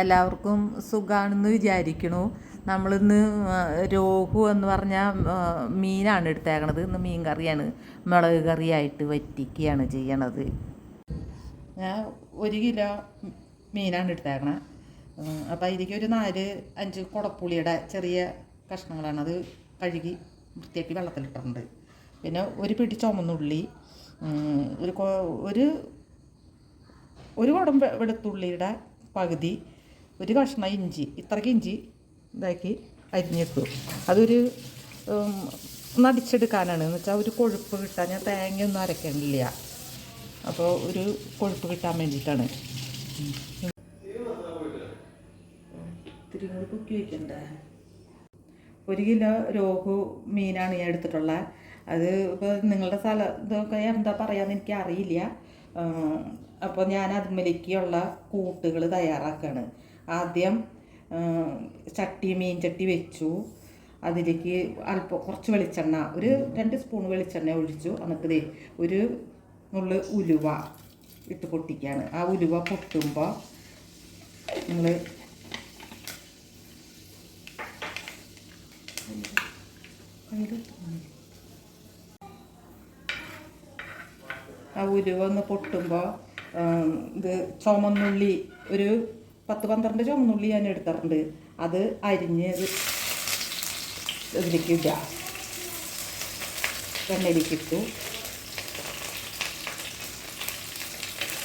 എല്ലാവർക്കും സുഖമാണെന്ന് വിചാരിക്കണു. നമ്മളിന്ന് രോഹു എന്ന് പറഞ്ഞ മീനാണ് എടുത്തേക്കണത്. ഇന്ന് മീൻ കറിയാണ്. മുളക് കറിയായിട്ട് വറ്റിക്കുകയാണ് ചെയ്യണത്. ഞാൻ ഒരു കിലോ മീനാണ് എടുത്തേക്കണത് അപ്പോൾ അതിലേക്ക് ഒരു നാല് അഞ്ച് കുടപ്പുളിയുടെ ചെറിയ കഷ്ണങ്ങളാണ് അത് കഴുകി വൃത്തിയാക്കി വെള്ളത്തിലിട്ടുണ്ട് പിന്നെ ഒരു പിടി ചുമന്നുള്ളി ഒരു ഒരു ഒരു കുടം വെളുത്തുള്ളിയുടെ പകുതി ഒരു കഷ്ണം ഇഞ്ചി ഇത്രയ്ക്ക് ഇഞ്ചി ഇതാക്കി അരിഞ്ഞെത്തു അതൊരു നടിച്ചെടുക്കാനാണ് എന്ന് വെച്ചാൽ ഒരു കൊഴുപ്പ് കിട്ടാൻ ഞാൻ തേങ്ങയൊന്നും അരക്കണില്ല അപ്പോൾ ഒരു കൊഴുപ്പ് കിട്ടാൻ വേണ്ടിയിട്ടാണ് കുക്കി ഒരു കിലോ രോഹു മീനാണ് ഞാൻ എടുത്തിട്ടുള്ളത് അത് ഇപ്പോൾ നിങ്ങളുടെ സ്ഥലം ഇതൊക്കെ എന്താ പറയാന്ന് എനിക്ക് അറിയില്ല അപ്പോൾ ഞാൻ അതിന്മേലേക്കുള്ള കൂട്ടുകൾ തയ്യാറാക്കുകയാണ് ആദ്യം ചട്ടി മീൻ ചട്ടി വെച്ചു. അതിലേക്ക് അല്പം കുറച്ച് വെളിച്ചെണ്ണ ഒരു രണ്ട് സ്പൂൺ വെളിച്ചെണ്ണ ഒഴിച്ചു. എന്നിട്ട് ഒരു നുള്ളു ഉലുവ ഇട്ട് പൊട്ടിക്കുകയാണ് ആ ഉലുവ പൊട്ടുമ്പോൾ നിങ്ങൾ ആ ഉരുവ ഒന്ന് പൊട്ടുമ്പോൾ ഇത് ചുമന്നുള്ളി ഒരു പത്ത് പന്ത്രണ്ട് ചുമന്നുള്ളി ഞാൻ എടുത്തിട്ടുണ്ട്. അത് അരിഞ്ഞ് ഇത് ഇതിലേക്ക് ഇടുക. എണ്ണയിലേക്ക് ഇട്ടു.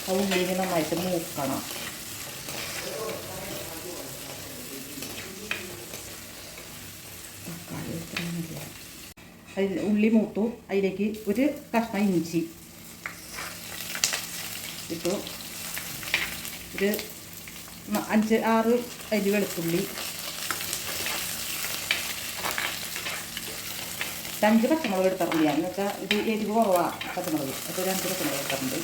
ആ ഉള്ളിനെ നന്നായിട്ട് മൂക്കണം. അതിൽ ഉള്ളി മൂത്തു. അതിലേക്ക് ഒരു കഷ്ണം ഇഞ്ചി ഇട്ടു. ഒരു അഞ്ച് ആറ് അരി വെളുത്തുള്ളി. അഞ്ച് പച്ചമുളക് എടുത്തിട്ടുണ്ട് ഞാൻ. എന്ന് വെച്ചാൽ ഇത് എരിവ് കുറവാണ് പച്ചമുളക് അപ്പോൾ അഞ്ച് പച്ചമുളക് എടുത്തിട്ടുണ്ട്.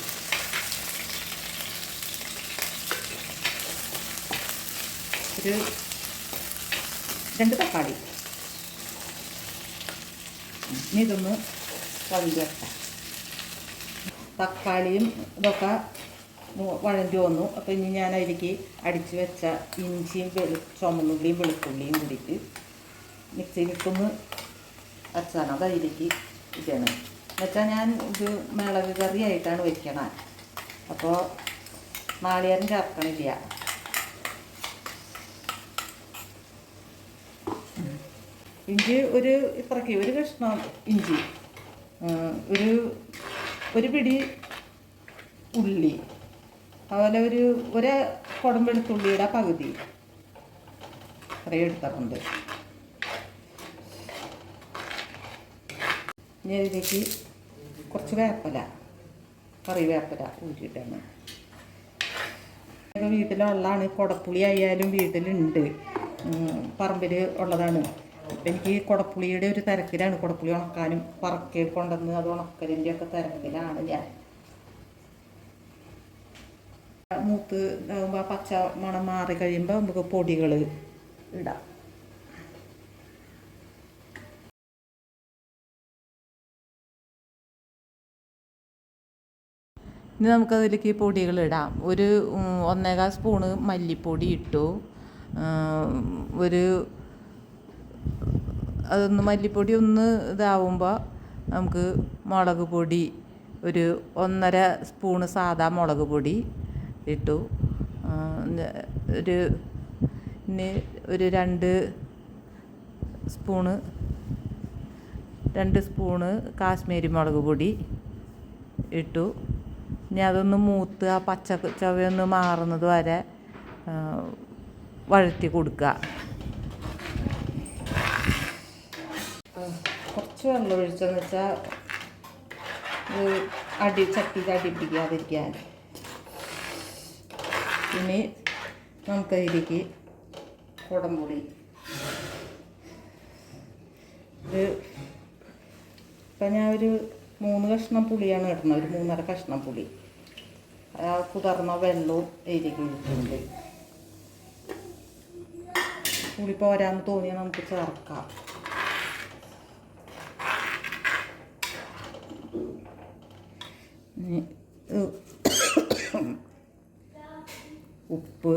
ഒരു രണ്ട് തക്കാളി. ഇനി ഇതൊന്ന് വഴി തക്കാളിയും ഇതൊക്കെ വഴണ്ടി വന്നു. അപ്പോൾ ഇനി ഞാൻ അതിലേക്ക് അടിച്ച് വെച്ച ഇഞ്ചിയും വെളു ചുമന്നുള്ളിയും വെളുത്തുള്ളിയും കൂടിയിട്ട് മിക്സിയിലിട്ടൊന്ന് അച്ചാണ് അത് അതിലേക്ക് ഇതാണ് എന്നുവെച്ചാൽ ഞാൻ ഇത് മിളക് കറിയായിട്ടാണ് വയ്ക്കണത് അപ്പോൾ നാളികേരം ചേർക്കണില്ല. ഇഞ്ചി ഒരു ഇത്രയ്ക്ക് ഒരു കഷ്ണം ഇഞ്ചി. ഒരു ഒരു പിടി ഉള്ളി. അതുപോലെ ഒരു ഒരു കുടമ്പെടുത്തുള്ളിയുടെ പകുതി. അത്രയും എടുത്തിട്ടുണ്ട്. ഇനി ഇതിലേക്ക് കുറച്ച് വേപ്പല കറിവേപ്പില ഊറ്റിയിട്ടാണ്. വീട്ടിലുള്ളതാണ് കുടപ്പുളി ആയാലും വീട്ടിലുണ്ട്. പറമ്പിൽ ഉള്ളതാണ്. ഇപ്പം എനിക്ക് കുടപ്പുളിയുടെ ഒരു തിരക്കിലാണ്. കുടപ്പുളി ഉണക്കാനും പറക്കി കൊണ്ടുവന്ന് അത് ഉണക്കലിന്റെ ഒക്കെ തിരക്കിലാണ് ഞാൻ. മൂത്ത് ഇതാകുമ്പോൾ ആ പച്ച മണം മാറി കഴിയുമ്പോൾ നമുക്ക് പൊടികൾ ഇടാം. ഇനി നമുക്കതിലേക്ക് പൊടികൾ ഇടാം. ഒരു ഒന്നേകാൽ സ്പൂണ് മല്ലിപ്പൊടി ഇട്ടു. ഒരു അതൊന്ന് മല്ലിപ്പൊടി ഒന്ന് ഇതാവുമ്പോൾ നമുക്ക് മുളക് പൊടി ഒരു ഒന്നര സ്പൂണ് സാദാ മുളക് പൊടി ഇട്ടു. ഒരു ഒരു രണ്ട് സ്പൂണ് രണ്ട് സ്പൂണ് കാശ്മീരി മുളക് പൊടി ഇട്ടു. ഇനി അതൊന്ന് മൂത്ത് ആ പച്ച ചവയൊന്ന് മാറുന്നത് വരെ വഴറ്റി കൊടുക്കുക. കുറച്ച് വെള്ളം ഒഴിച്ചെന്ന് വെച്ചാൽ അടി ചട്ടിയിൽ അടി പിടിക്കാതിരിക്കാൻ ഇനി നമുക്ക് നമുക്കതിലേക്ക് കുടംപുളി. ഇത് ഇപ്പം ഞാൻ ഒരു മൂന്ന് കഷ്ണം പുളിയാണ് ഇടുന്നത് ഒരു മൂന്നര കഷ്ണം പുളി. ആ കുതിർന്ന വെള്ളവും അതിലേക്ക് ഇട്ടിട്ടുണ്ട് പുളി പോരാന്ന് തോന്നിയാൽ നമുക്ക് ചേർക്കാം. ഇനി ഇത് ഉപ്പ്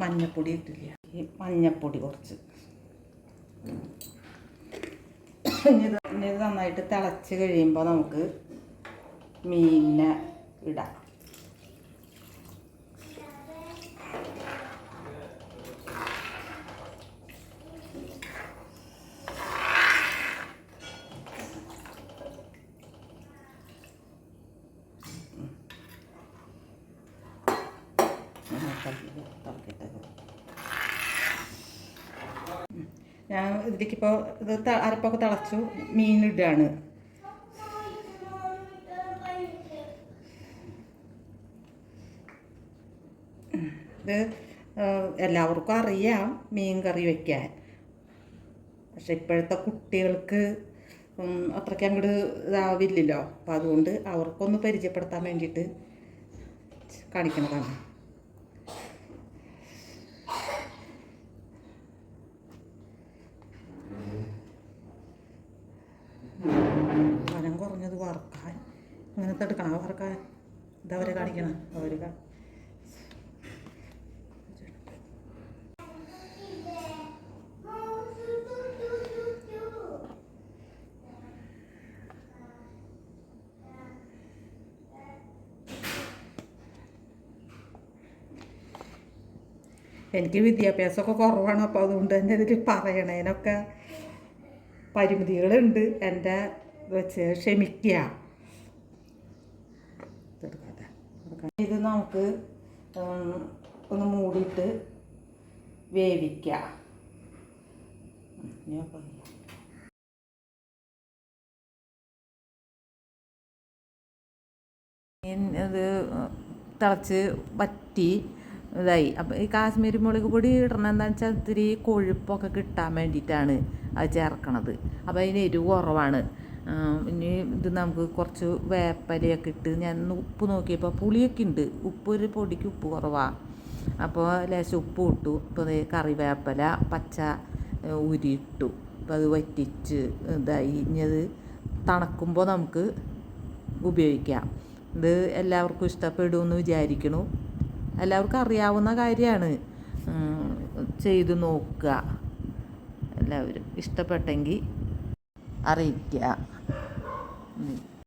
മഞ്ഞപ്പൊടി ഇട്ടില്ല. ഈ മഞ്ഞപ്പൊടി കുറച്ച്. ഇനി ഇത് നന്നായിട്ട് തിളച്ച് കഴിയുമ്പോൾ നമുക്ക് മീനിനെ ഇടാം. ഞാൻ ഇതിലേക്കിപ്പോൾ ഇത് അരപ്പൊക്കെ തിളച്ചു മീനിടുകയാണ് ഇത് എല്ലാവർക്കും അറിയാം മീൻ കറി വയ്ക്കാൻ പക്ഷെ ഇപ്പോഴത്തെ കുട്ടികൾക്ക് അത്രയ്ക്ക് അങ്ങോട്ട് ഇതാവില്ലല്ലോ. അപ്പം അതുകൊണ്ട് അവർക്കൊന്ന് പരിചയപ്പെടുത്താൻ വേണ്ടിയിട്ട് കാണിക്കണതാണ്. കാണിക്കണം അവർ എനിക്ക് വിദ്യാഭ്യാസമൊക്കെ കുറവാണ് അപ്പോൾ അതുകൊണ്ട് തന്നെ ഇതിൽ പറയണേനൊക്കെ. പരിമിതികളുണ്ട് എന്റെ വെച്ച് ക്ഷമിക്കുക എടുക്കാം. ഇത് നമുക്ക് ഒന്ന് മൂടിയിട്ട് വേവിക്കാം. ഞാൻ ഇത് തിളച്ച് വറ്റി ഇതായി. അപ്പോൾ ഈ കാശ്മീരി മുളക് പൊടി ഇടണം. എന്താണെന്ന് വെച്ചാൽ ഇത്തിരി കൊഴുപ്പൊക്കെ കിട്ടാൻ വേണ്ടിയിട്ടാണ് അത് ചേർക്കണത്. അപ്പോൾ അതിന് എരിവ് കുറവാണ്. ഇനി ഇത് നമുക്ക് കുറച്ച് വേപ്പലയൊക്കെ ഇട്ട് ഞാൻ ഉപ്പ് നോക്കിയപ്പോൾ പുളിയൊക്കെ ഉണ്ട് ഉപ്പ് ഒരു പൊടിക്ക് ഉപ്പ് കുറവാണ് അപ്പോൾ ലേശം ഉപ്പ് ഇട്ടു. ഇപ്പോൾ കറിവേപ്പല പച്ച ഉരിയിട്ടു അപ്പോൾ അത് വറ്റിച്ച് ഇതായി. ഇനി അത് തണുക്കുമ്പോൾ നമുക്ക് ഉപയോഗിക്കാം. ഇത് എല്ലാവർക്കും ഇഷ്ടപ്പെടുമെന്ന് വിചാരിക്കണു. എല്ലാവർക്കും അറിയാവുന്ന കാര്യമാണ് ചെയ്തു നോക്കുക. എല്ലാവരും ഇഷ്ടപ്പെട്ടെങ്കിൽ അറിയിക്കുക. Mm.